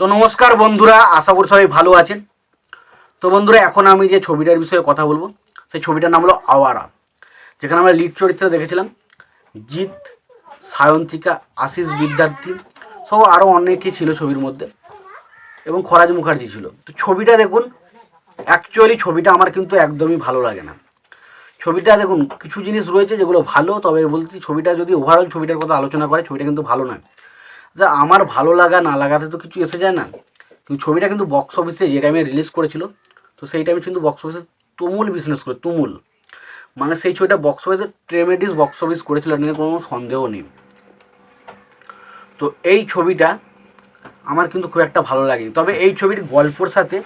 তো নমস্কার বন্ধুরা, আশা করি সবাই ভালো আছেন। তো বন্ধুরা, এখন আমি যে ছবিটার বিষয়ে কথা বলব, সেই ছবিটার নাম হলো আওয়ারা। যেখানে আমরা লিড চরিত্রে দেখেছিলাম জিৎ, সায়ন্তিকা, আশিস বিদ্যার্থী, সহ আরও অনেকেই ছিল ছবির মধ্যে, এবং খরাজ মুখার্জি ছিল। তো ছবিটা দেখুন অ্যাকচুয়ালি ছবিটা আমার কিন্তু একদমই ভালো লাগে না। ছবিটা দেখুন, কিছু জিনিস রয়েছে যেগুলো ভালো, তবে বলছি ছবিটা যদি ওভারঅল ছবিটার কথা আলোচনা করে, ছবিটা কিন্তু ভালো নয়। যা আমার ভালো লাগা না লাগাতে তো কিছু এসে যায় না। কিন্তু ছবিটা কিন্তু বক্স অফিসে যে টাইমে রিলিজ করেছিল, তো সেই টাইমে কিন্তু বক্স অফিসে তুমুল বিজনেস করে, তুমুল। মানে সেই ছবিটা বক্স অফিসে ট্রেমেডিস বক্স অফিস করেছিল এটা নিয়ে কোনো সন্দেহ নেই। তো এই ছবিটা আমার কিন্তু খুব একটা ভালো লাগে তবে এই ছবির গল্পর সাথে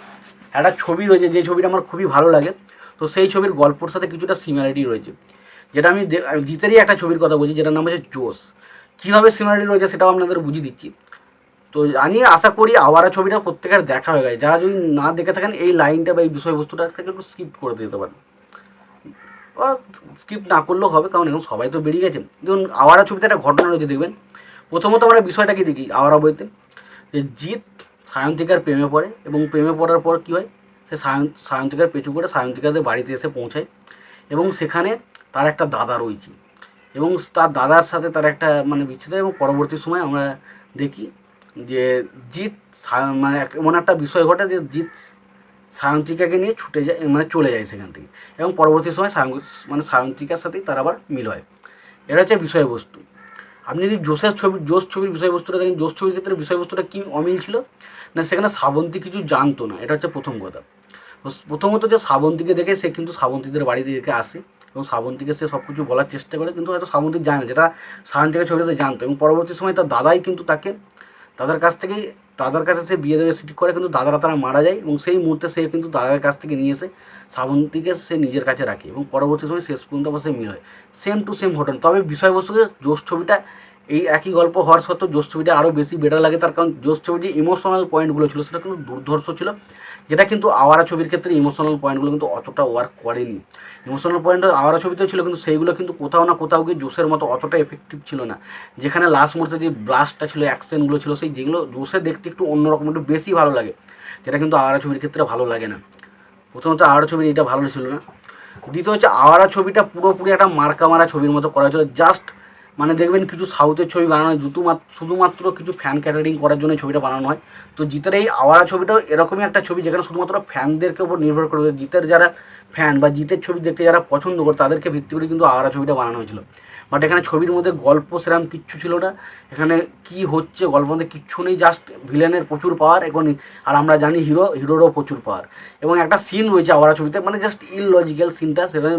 একটা ছবি রয়েছে, যে ছবিটা আমার খুবই ভালো লাগে, তো সেই ছবির গল্পর সাথে কিছুটা সিমিলারিটি রয়েছে। যেটা আমি জিতেরই একটা ছবির কথা বলছি, যেটার নাম হচ্ছে জোস কীভাবে সিমিলারিটি রয়েছে সেটাও আপনাদের বুঝিয়ে দিচ্ছি। তো আমি আশা করি আওয়ারা ছবিটা প্রত্যেকের দেখা হয়ে গেছে। যারা যদি না দেখে থাকেন এই লাইনটা বা এই বিষয়বস্তুটা একটু স্কিপ করে দিতে পারেন। স্কিপ না করলেও হবে, কারণ এখন সবাই তো বেরিয়ে গেছে। দেখুন আওয়ারা ছবিতে একটা ঘটনা রয়েছে, দেখবেন? প্রথমত আমরা বিষয়টা কি দেখি আওয়ারা বইতে? যে জিৎ সায়ন্তিকার প্রেমে পড়ে এবং প্রেমে পড়ার পর কী হয়? সে সায়ন, সায়ন্তিকার পেছু করে সায়ন্তিকাদের বাড়িতে এসে পৌঁছায় এবং সেখানে তার একটা দাদা রয়েছে। এবং তার দাদার সাথে তার একটা মানে বিচ্ছেদ এবং পরবর্তী সময় আমরা দেখি যে জিৎ মানে এমন একটা বিষয় ঘটে যে জিৎ সায়ন্তিকাকে নিয়ে ছুটে যায় মানে চলে যায় সেখান থেকে। এবং পরবর্তী সময় মানে সায়ন্তিকার সাথেই তার আবার মিল হয়। এটা হচ্ছে বিষয়বস্তু। আপনি যদি জোশের ছবি জোশ ছবির বিষয়বস্তুটা দেখেন জোশ ছবির ক্ষেত্রে বিষয়বস্তুটা কী অমিল ছিল? না, সেখানে শ্রাবন্তী কিছু জানতো না। এটা হচ্ছে প্রথম কথা। প্রথমত যে শ্রাবন্তীকে দেখে সে কিন্তু শ্রাবন্তীদের বাড়িতে দেখে আসে। এবং শ্রাবন্তীকে সে সব কিছু বলার চেষ্টা করে, কিন্তু হয়তো শ্রাবন্তী জানে, যেটা সায়ন্তিকা ছোটতে জানতো। এবং পরবর্তী সময় তার দাদাই কিন্তু তাকে, দাদার কাছ থেকেই, দাদার কাছে সে বিয়ে দেবে ঠিক করে, কিন্তু দাদারা তারা মারা যায় এবং সেই মুহূর্তে সে কিন্তু দাদার কাছ থেকে নিয়ে এসে শ্রাবন্তীকে সে নিজের কাছে রাখে এবং পরবর্তী সময় শেষ পর্যন্ত আবার সে মিল হয়। সেম টু সেম ঘটনা। তবে বিষয়বস্তুকে জোশ ছবিটা এই একই গল্প হওয়ার সত্ত্বেও জোশ ছবিটা আরও বেশি বেটার লাগে, তার কারণ জোশ ছবির যে ইমোশনাল পয়েন্টগুলো ছিল, সেটা কিন্তু দুর্ধর্ষ ছিল। যেটা কিন্তু আওয়ারা ছবির ক্ষেত্রে ইমোশনাল পয়েন্টগুলো কিন্তু অতটা ওয়ার্ক করেনি। ইমোশনাল পয়েন্ট আওয়ারা ছবিতে ছিল, কিন্তু সেইগুলো কিন্তু কোথাও না কোথাও গিয়ে জোসের মতো অতটা এফেক্টিভ ছিল না। যেখানে লাস্ট মুহূর্তে যে ব্লাস্টটা ছিল অ্যাকশনগুলো ছিল, সেই যেগুলো জোসে দেখতে একটু অন্যরকম, একটু বেশি ভালো লাগে, যেটা কিন্তু আওয়ারা ছবির ক্ষেত্রে ভালো লাগে না। প্রথমত আওয়ারা ছবির এটা ভালো ছিল না। দ্বিতীয় হচ্ছে আওয়ারা ছবিটা পুরোপুরি একটা মার্কা মারা ছবির মতো করা হয়েছিল জাস্ট মানে দেখবেন কিছু সাউথের ছবি বানানো হয় মাত্র শুধুমাত্র কিছু ফ্যান ক্যাটারিং করার জন্য ছবিটা বানানো হয়। তো জিতের এই আওয়ারা ছবিটাও এরকমই একটা ছবি যেখানে শুধুমাত্র ফ্যানদেরকে উপর নির্ভর করে জিতের যারা ফ্যান বা জিতের ছবি দেখতে যারা পছন্দ করে, তাদেরকে ভিত্তি করে কিন্তু আওয়ারা ছবিটা বানানো হয়েছিল। বাট এখানে ছবির মধ্যে গল্প সেরকম কিচ্ছু ছিল না। এখানে কি হচ্ছে গল্পের মধ্যে কিচ্ছু নেই জাস্ট ভিলেনের প্রচুর পাওয়ার এখন আর আমরা জানি হিরো হিরোরও প্রচুর পাওয়ার এবং একটা সিন রয়েছে আওয়ারা ছবিতে মানে জাস্ট ইললজিক্যাল সিনটা সেখানে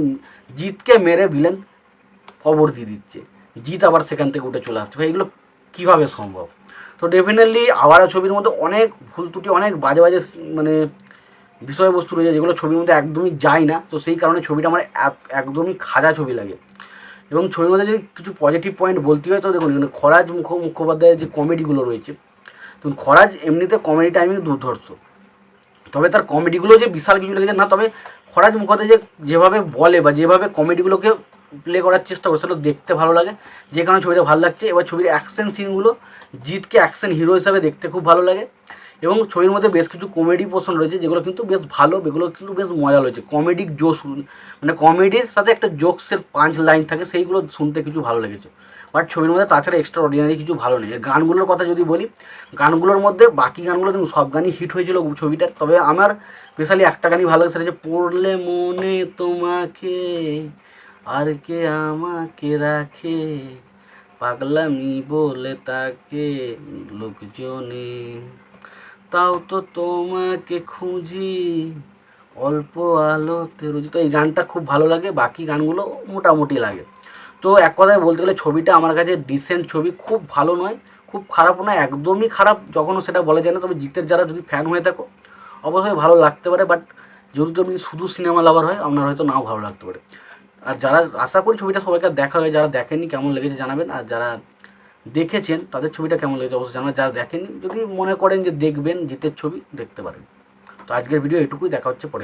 জিতকে মেরে ভিলেন কবর দিয়ে দিচ্ছে। জিত আবার সেখান থেকে উঠে চলে আসছে ভাই এগুলো কীভাবে সম্ভব? তো ডেফিনেটলি আওয়ারা ছবির মধ্যে অনেক ভুল ত্রুটি, অনেক বাজে বাজে মানে বিষয়বস্তু রয়েছে যেগুলো ছবির মধ্যে একদমই যায় না। তো সেই কারণে ছবিটা আমার একদমই খাজা ছবি লাগে। এবং ছবির মধ্যে যদি কিছু পজিটিভ পয়েন্ট বলতে হয়, তো দেখুন খরাজ মুখ মুখোপাধ্যায়ের যে কমেডিগুলো রয়েছে তো খরাজ এমনিতে কমেডি টাইমিং দুর্ধর্ষ। তবে তার কমেডিগুলো যে বিশাল কিছু লেগেছে, না, তবে খরাজ মুখোপাধ্যায় যে যেভাবে বলে বা যেভাবে কমেডিগুলোকে প্লে করার চেষ্টা করে সেটা দেখতে ভালো লাগে। যে কারণে ছবিটা ভালো লাগছে। এবার ছবির অ্যাকশন সিনগুলো জিতকে অ্যাকশন হিরো হিসাবে দেখতে খুব ভালো লাগে। এবং ছবির মধ্যে বেশ কিছু কমেডি পোর্শন রয়েছে, যেগুলো কিন্তু বেশ ভালো এগুলো কিন্তু বেশ মজা রয়েছে। কমেডিক জোশ মানে কমেডির সাথে একটা জোকসের পাঁচ লাইন থাকে, সেইগুলো শুনতে কিছু ভালো লেগেছে। বাট ছবির মধ্যে তাছাড়া এক্সট্রা অর্ডিনারি কিছু ভালো নেই। গানগুলোর কথা যদি বলি, গানগুলোর মধ্যে বাকি গানগুলো কিন্তু সব গানই হিট হয়েছিল ছবিটার তবে আমার স্পেশালি একটা গানই ভালো লাগে সেটা হচ্ছে, পড়লে মনে তোমাকে আর কে আমাকে রাখে? পাগলামি বলে তাকে লোকজনে। তাও তো তোমাকে খুঁজি অল্প আলোতে রুজি তো এই গানটা খুব ভালো লাগে, বাকি গানগুলো মোটামুটি লাগে। তো এক কথায় বলতে গেলে ছবিটা আমার কাছে ডিসেন্ট ছবি, খুব ভালো নয়, খুব খারাপও নয়, একদমই খারাপ যখনও সেটা বলা যায় না, তবে জিতের যারা যদি ফ্যান হয়ে থাকো, অবশ্যই ভালো লাগতে পারে বাট যদি তুমি শুধু সিনেমা লাভার হয়, আপনার হয়তো নাও ভালো লাগতে পারে। আর যারা আশা করি ছবিটা সবাইকে দেখা হয় যারা দেখেননি, কেমন লেগেছে জানাবেন। আর যারা দেখেছেন, তাদের ছবিটা কেমন লেগেছে অবশ্যই জানাবেন। যারা দেখেননি, যদি মনে করেন যে দেখবেন জিতের ছবি, দেখতে পারেন। তো আজকের ভিডিও এটুকুই, দেখা হচ্ছে পরে।